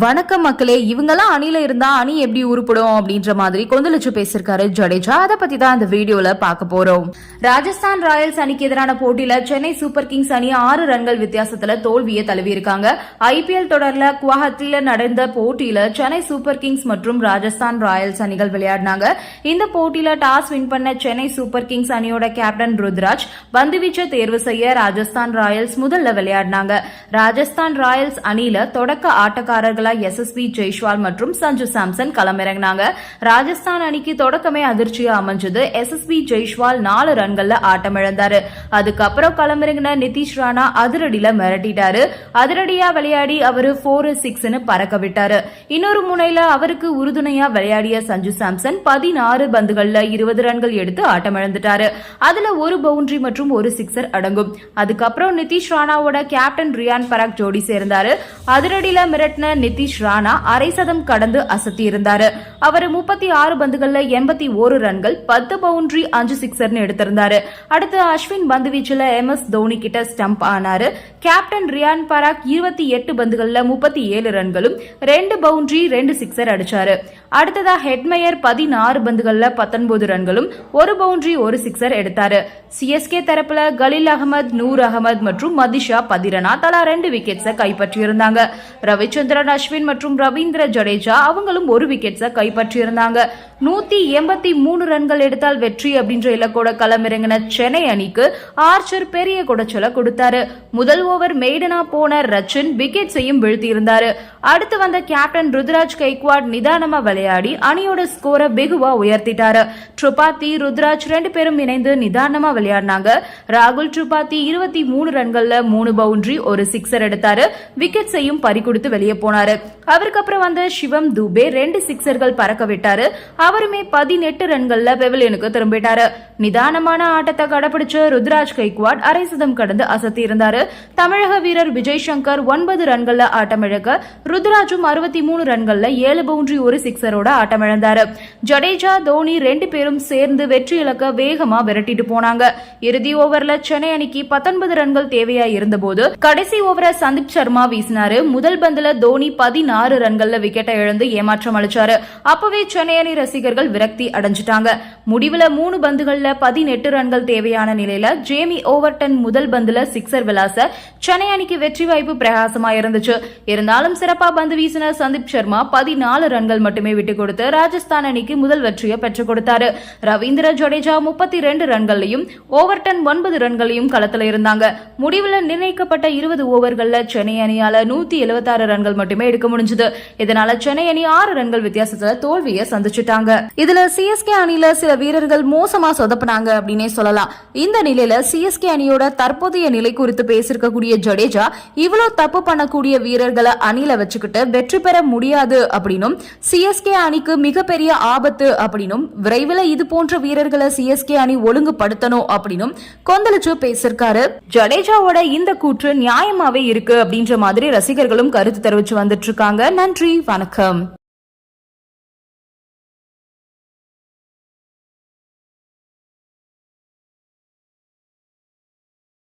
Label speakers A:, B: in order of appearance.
A: வணக்கம் மக்களே இவங்கெல்லாம் அணியில இருந்தா அணி எப்படி உருப்படும் அப்படின்ற மாதிரி கொந்தளிச்சு பேசியிருக்காரு ஜடேஜா. அதை பத்தி தான் இந்த வீடியோல பார்க்க போறோம். ராஜஸ்தான் ராயல்ஸ் அணிக்கு எதிரான போட்டியில சென்னை சூப்பர் கிங்ஸ் அணி ஆறு ரன்கள் வித்தியாசத்துல தோல்வியை தழுவி இருக்காங்க ஐபிஎல் தொடர்ல குவஹாத்தில நடந்த போட்டியில சென்னை சூப்பர் கிங்ஸ் மற்றும் ராஜஸ்தான் ராயல்ஸ் அணிகள் விளையாடினாங்க. இந்த போட்டியில டாஸ் வின் பண்ண சென்னை சூப்பர் கிங்ஸ் அணியோட கேப்டன் ருத்ராஜ் பந்துவீச்சை தேர்வு செய்ய ராஜஸ்தான் ராயல்ஸ் முதல்ல விளையாடினாங்க. ராஜஸ்தான் ராயல்ஸ் அணியில தொடக்க ஆட்டக்காரர்கள் எஸ்எஸ்பி ஜெய்ஷ்வால் மற்றும் சஞ்சு சாம்சன் களமிறங்கினாங்க. ராஜஸ்தான் அணிக்கு தொடக்கமே அதிர்ச்சியா அமைஞ்சது. எஸ்எஸ்பி ஜெய்ஷ்வால் நாலு ரன்கள்ல ஆட்டமிழந்தாரு. அதுக்கப்புறம் களமிறங்கின நிதிஷ் ராணா அதிரடியில மிரட்டிட்டாரு. அதிரடியா விளையாடி அவரு போர் சிக்ஸ்னு பறக்க விட்டாரு. இன்னொரு முனையில அவருக்கு உறுதுணையா விளையாடிய சஞ்சு சாம்சன் பதினாறு பந்துகள்ல இருபது ரன்கள் எடுத்து ஆட்டமிழந்துட்டாரு அதுல ஒரு பவுண்டரி மற்றும் ஒரு சிக்ஸர் அடங்கும். அதுக்கப்புறம் நிதிஷ் ராணாவோட கேப்டன் ரியான் பராக் ஜோடி சேர்ந்தாரு. அதிரடியில மிரட்டின நிதிஷ் ராணா அரை சதம் கடந்து அசத்தி இருந்தாரு. அவர் முப்பத்தி ஆறு பந்துகள்ல எண்பத்தி ஓரு ரன்கள் பத்து பவுண்டரி அஞ்சு சிக்ஸர்னு எடுத்திருந்தாரு. அடுத்து அஸ்வின் வீச்சுல எம் எஸ் தோனி கிட்ட ஸ்டம்ப் ஆனாரு. கேப்டன் ரியான் பராக் இருபத்தி எட்டு பந்துகள்ல முப்பத்தி ஏழு ரன்களும் ரெண்டு பவுண்டரி ரெண்டு சிக்ஸர் அடிச்சாரு. அடுத்ததா ஹெட்மேயர் பதினாறு பந்துகள்ல பத்தொன்பது ரன்களும் ஒரு பவுண்டரி ஒரு சிக்ஸர் எடுத்தாரு. சிஎஸ்கே தரப்புல கலீல் அகமது நூர் அகமது மற்றும் மதிஷா பதிரனா தலா ரெண்டு விக்கெட்ஸை கைப்பற்றியிருந்தாங்க. ரவிச்சந்திரன் அஸ்வின் மற்றும் ரவீந்திர ஜடேஜா அவங்களும் ஒரு விக்கெட்ஸை கைப்பற்றியிருந்தாங்க. நூத்தி எண்பத்தி மூணு ரன்கள் எடுத்தால் வெற்றி அப்படின்ற இலக்கோட களமிறங்கின சென்னை அணிக்கு ஆர்ச்சர் பெரிய குடைச்சலை கொடுத்தாரு. முதல் ஓவர் மெய்டனா போன ரச்சின் விக்கெட்ஸையும் வீழ்த்தியிருந்தாரு. அடுத்து வந்த கேப்டன் ருத்ராஜ் கைக்வாட் நிதானமா விளையாடி அணியோட ஸ்கோரை வெகுவா உயர்த்திட்டாரு. ட்ரிபாத்தி ருத்ராஜ் ரெண்டு பேரும் இணைந்து நிதானமா விளையாடினாங்க. ராகுல் ட்ரிபாத்தி இருபத்தி மூணு ரன்கள்ல மூணு பவுண்டரி ஒரு சிக்ஸர் எடுத்தாரு. விக்கெட்ஸையும் பறி கொடுத்து வெளியே போனாரு. அவருக்கு அப்புறம் வந்த சிவம் துபே ரெண்டு சிக்ஸர்கள் பறக்க விட்டாரு. அவருமே பதினெட்டு ரன்கள்ல பெவிலியனுக்கு திரும்பிட்டாரு. நிதானமான ஆட்டத்தை கடைபிடிச்ச ருத்ராஜ் கைக்வாட் அரை சதம் கடந்து அசத்தி இருந்தாரு தமிழக வீரர் விஜய் சங்கர் ஒன்பது ரன்கள்ல ஆட்டமிழக்க ருத்ராஜும் அறுபத்தி மூணு ரன்கள்ல ஏழு பவுண்டரி ஒரு சிக்ஸரோட ஆட்டமிழந்தாரு. ஜடேஜா தோனி ரெண்டு பேரும் சேர்ந்து வெற்றி இலக்க வேகமா விரட்டிட்டு போனாங்க. இறுதி ஓவர்ல சென்னை அணிக்கு பத்தொன்பது ரன்கள் தேவையா இருந்தபோது கடைசி ஓவரை சந்தீப் சர்மா வீசினாரு. முதல் பந்துல தோனி பதினாறு ரன்கள்ல விக்கெட்டை இழந்து ஏமாற்றம் அளிச்சாரு. அப்பவே சென்னை அணி ரசிகர்கள் விரக்தி அடைஞ்சிட்டாங்க. முடிவுல மூணு பந்துகள்ல பதினெட்டு ரன்கள் தேவையான நிலையில ஜேமி ஓவர்டன் முதல் பந்துல சிக்ஸர் விளாச சென்னை அணிக்கு வெற்றி வாய்ப்பு பிரகாசமா இருந்துச்சு. இருந்தாலும் சிறப்பா பந்து வீசின சந்தீப் சர்மா பதினாலு ரன்கள் மட்டுமே விட்டு கொடுத்து ராஜஸ்தான் அணிக்கு முதல் வெற்றியை பெற்றுக் கொடுத்தாரு. ரவீந்திர ஜடேஜா முப்பத்தி ரெண்டு ரன்களையும் ஓவர்டன் ஒன்பது ரன்களையும் களத்துல இருந்தாங்க. முடிவுல நிர்ணயிக்கப்பட்ட இருபது ஓவர்கள்ல சென்னை அணியால நூத்தி எழுபத்தாறு ரன்கள் மட்டுமே எடுக்க முடிஞ்சது. இதனால சென்னை அணி ஆறு ரன்கள் வித்தியாசத்துல தோல்வியை சந்திச்சுட்டாங்க. இதுல சிஎஸ்கே அணியில சில வீரர்கள் மோசமா சொதப்பினாங்க அப்படின்னே சொல்லலாம். இந்த நிலையில சிஎஸ்கே அணியோட தற்போதைய நிலை குறித்து பேசியிருக்கக்கூடிய ஜடேஜா இவ்வளவு தப்பு பண்ணக்கூடிய வீரர்களை அணியில வச்சுக்கிட்டு வெற்றி பெற முடியாது அப்படின்னும் சிஎஸ்கே அணிக்கு மிகப்பெரிய ஆபத்து அப்படின்னும் விரைவில் இது போன்ற வீரர்களை சிஎஸ்கே அணி ஒழுங்குபடுத்தணும் அப்படின்னும் கொந்தளிச்சு பேசியிருக்காரு. ஜடேஜாவோட இந்த கூற்று நியாயமாவே இருக்கு அப்படின்ற மாதிரி ரசிகர்களும் கருத்து தெரிவிச்சு வந்துட்டு இருக்காங்க. நன்றி வணக்கம்.